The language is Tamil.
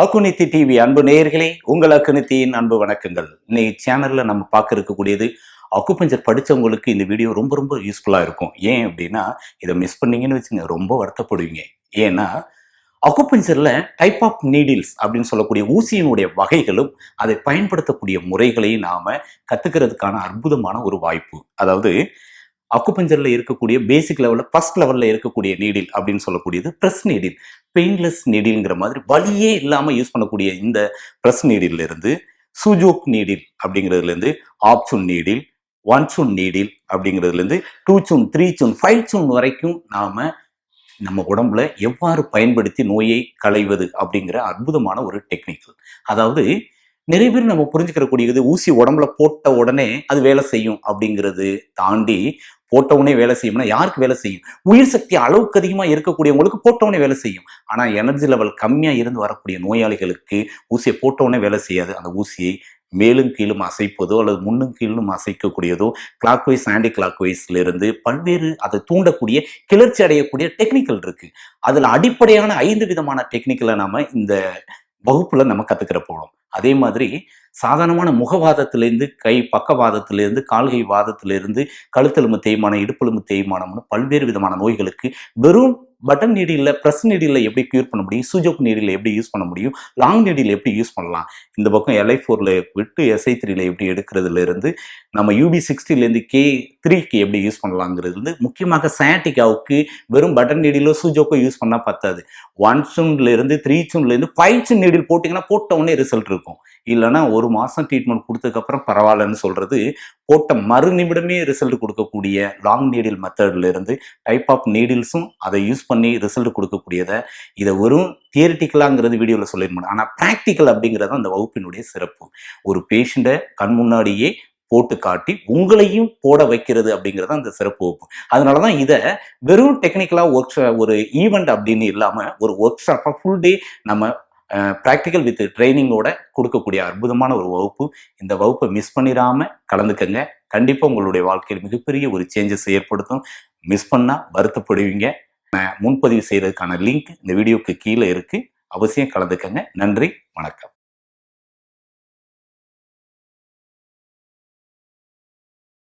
அக்குனித்தி டிவி அன்பு நேயர்களே உங்கள் அக்குனித்தியின் அன்பு வணக்கங்கள். இன்னைக்கு சேனல்ல நம்ம பார்க்க இருக்கக்கூடியது அக்குபஞ்சர் படிச்சவங்களுக்கு இந்த வீடியோ ரொம்ப ரொம்ப யூஸ்ஃபுல்லாக இருக்கும். ஏன் அப்படின்னா இதை மிஸ் பண்ணீங்கன்னு வச்சுங்க ரொம்ப வருத்தப்படுவீங்க. ஏன்னா அக்குப்பஞ்சரில் டைப் ஆஃப் நீடில்ஸ் அப்படின்னு சொல்லக்கூடிய ஊசியினுடைய வகைகளும் அதை பயன்படுத்தக்கூடிய முறைகளையும் நாம் கற்றுக்கிறதுக்கான அற்புதமான ஒரு வாய்ப்பு. அதாவது அக்குபஞ்சரில் இருக்கக்கூடிய பேசிக் லெவலில் ஃபர்ஸ்ட் லெவலில் இருக்கக்கூடிய நீடில் அப்படின்னு சொல்லக்கூடியது ப்ரெஸ் நீடில் பெயின்லெஸ் நீடில்ங்கிற மாதிரி வலியே இல்லாமல் யூஸ் பண்ணக்கூடிய இந்த ப்ரெஸ் நீடிலிருந்து சுஜோக் நீடில் அப்படிங்கிறதுலேருந்து ஆப்சுன் நீடில் ஒன் சுன் நீடில் அப்படிங்கிறதுலேருந்து டூ சுன் த்ரீ சுன் ஃபைவ் சுன் வரைக்கும் நாம் நம்ம உடம்புல எவ்வாறு பயன்படுத்தி நோயை களைவது அப்படிங்கிற அற்புதமான ஒரு டெக்னிக்கல் அதாவது நிறைய பேர் நம்ம புரிஞ்சுக்கிறக்கூடியது ஊசி உடம்புல போட்ட உடனே அது வேலை செய்யும் அப்படிங்கிறது தாண்டி போட்ட உடனே வேலை செய்யும்னா யாருக்கு வேலை செய்யும்? உயிர் சக்தி அளவுக்கு அதிகமாக இருக்கக்கூடியவங்களுக்கு போட்ட வேலை செய்யும். ஆனால் எனர்ஜி லெவல் கம்மியாக இருந்து வரக்கூடிய நோயாளிகளுக்கு ஊசியை போட்ட வேலை செய்யாது. அந்த ஊசியை மேலும் கீழும் அசைப்பதோ அல்லது முன்னும் கீழும் அசைக்கக்கூடியதோ கிளாக் வைஸ் ஆன்டி கிளாக் வைஸ்லேருந்து பல்வேறு அதை தூண்டக்கூடிய கிளர்ச்சி அடையக்கூடிய டெக்னிக்கல் இருக்குது அதில் அடிப்படையான ஐந்து விதமான டெக்னிக்கலை நாம் இந்த வகுப்பில் நம்ம கற்றுக்கிற போகிறோம் அதே மாதிரி சாதாரணமான முகவாதத்திலேருந்து கை பக்கவாதத்திலேருந்து கால்கை வாதத்திலிருந்து கழுத்தெலும்பு தேய்மானம் இடுப்பெலும்பு தேய்மானம்னு பல்வேறு விதமான நோய்களுக்கு வெறும் பட்டன் நீடியில் ப்ரெஸ் நீடியில் எப்படி க்யூர் பண்ண முடியும் சுஜோக் நீடியில் எப்படி யூஸ் பண்ண முடியும் லாங் நீடியில் எப்படி யூஸ் பண்ணலாம். இந்த பக்கம் எல்ஐ ஃபோரில் விட்டு எஸ்ஐ த்ரீல எப்படி எடுக்கிறதுலேருந்து நம்ம யூபி சிக்ஸ்டிலேருந்து கே த்ரீக்கு எப்படி யூஸ் பண்ணலாங்கிறது வந்து முக்கியமாக சயாட்டிக்காவுக்கு வெறும் பட்டன் நீடிலோ சுஜோக்கோ யூஸ் பண்ணால் பத்தாது. ஒன் சுன்ல இருந்து த்ரீ சுன்ல இருந்து ஃபைவ் சுன் நீடில் போட்டிங்கன்னா போட்ட உடனே ரிசல்ட் இருக்கும். இல்லைன்னா ஒரு மாதம் ட்ரீட்மெண்ட் கொடுத்ததுக்கப்புறம் பரவாயில்லன்னு சொல்கிறது போட்ட மறு நிமிடமே ரிசல்ட் கொடுக்கக்கூடிய லாங் நீடில் மெத்தட்ல இருந்து டைப் ஆஃப் நீடில்ஸும் அதை யூஸ் பண்ணி ரிசல்ட் கொடுக்கக்கூடியதை இதை வெறும் தியரிட்டிக்கலாங்கிறது வீடியோவில் சொல்லிருந்தேன் ஆனால் ப்ராக்டிக்கல் அப்படிங்கிறது அந்த வகுப்பினுடைய சிறப்பு. ஒரு பேஷண்ட்டை கண் முன்னாடியே போட்டு காட்டி உங்களையும் போட வைக்கிறது அப்படிங்கிறது அந்த சிறப்பு வகுப்பு. அதனால தான் இதை வெறும் டெக்னிக்கலாக ஒர்க் ஒரு ஈவெண்ட் அப்படின்னு இல்லாமல் ஒரு ஒர்க் ஷாப்பாக ஃபுல் டே நம்ம ப்ராக்டிக்கல் வித் ட்ரைனிங்கோட கொடுக்கக்கூடிய அற்புதமான ஒரு வகுப்பு. இந்த வகுப்பை மிஸ் பண்ணிடாமல் கலந்துக்கங்க. கண்டிப்பாக உங்களுடைய வாழ்க்கையில் மிகப்பெரிய ஒரு சேஞ்சஸ் ஏற்படுத்தும். மிஸ் பண்ணால் வருத்தப்படுவீங்க. நான் முன்பதிவு செய்கிறதுக்கான லிங்க் இந்த வீடியோக்கு கீழே இருக்குது அவசியம் கலந்துக்கங்க. நன்றி. வணக்கம்.